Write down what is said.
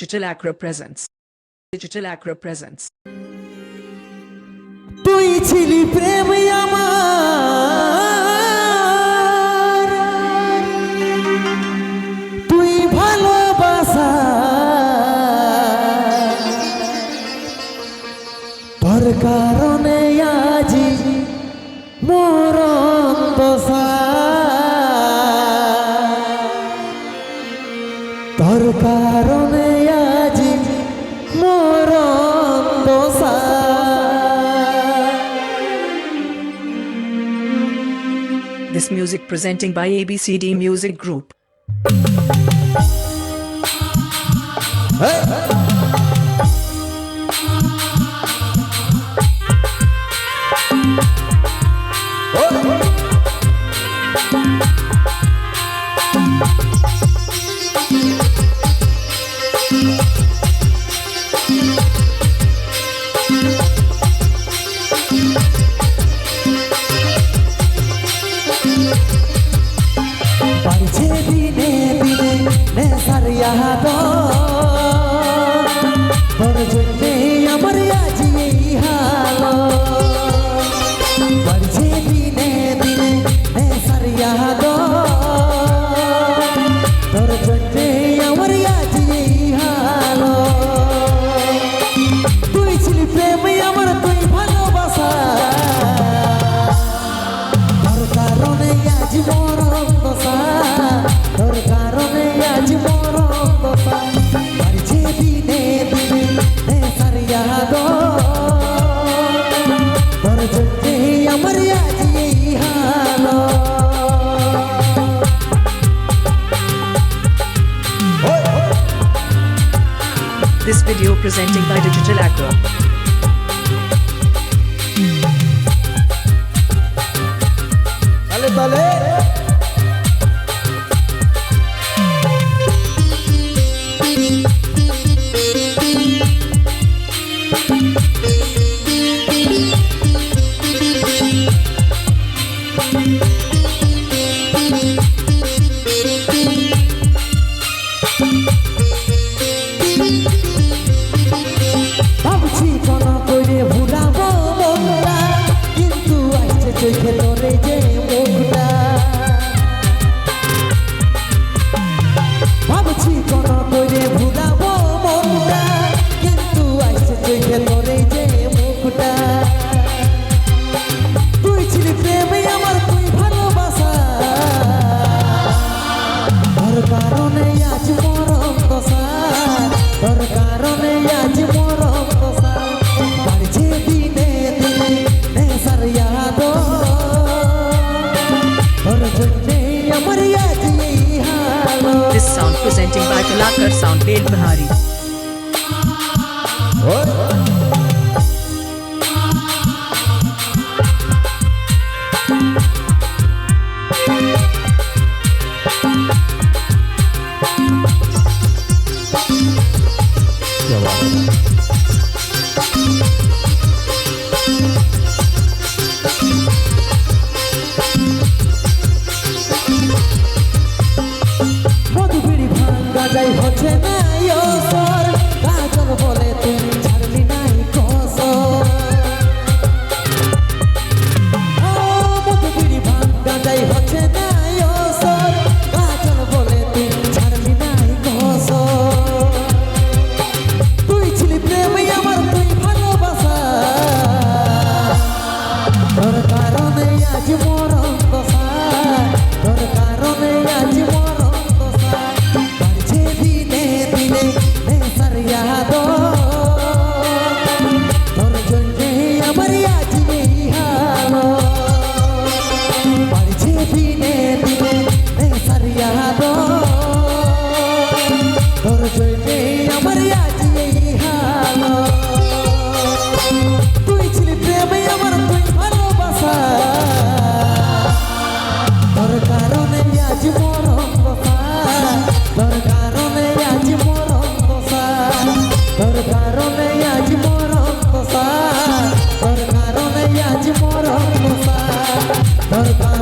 Digital Acro Presents. Digital Acro Presents. তুই ছিলি প্রেম আমার তুই ভালোবাসা তোর কারণে আজি মোর তোর কারণে মোর দশা This music presenting by ABCD Music Group. বাড়ছে 呀哈多 This video presented by Digital Agro. Ale, dale. আসছে চোখে তোরে যে কিন্তু আসছে চোখে তোরে যে মুখটা। তুই ছিলি আমার তুই ভালোবাসা। তোর কারণে আজ अल्ट्रासाउंड बेल बिहारी তোর কারণে আজ মোরা Bye.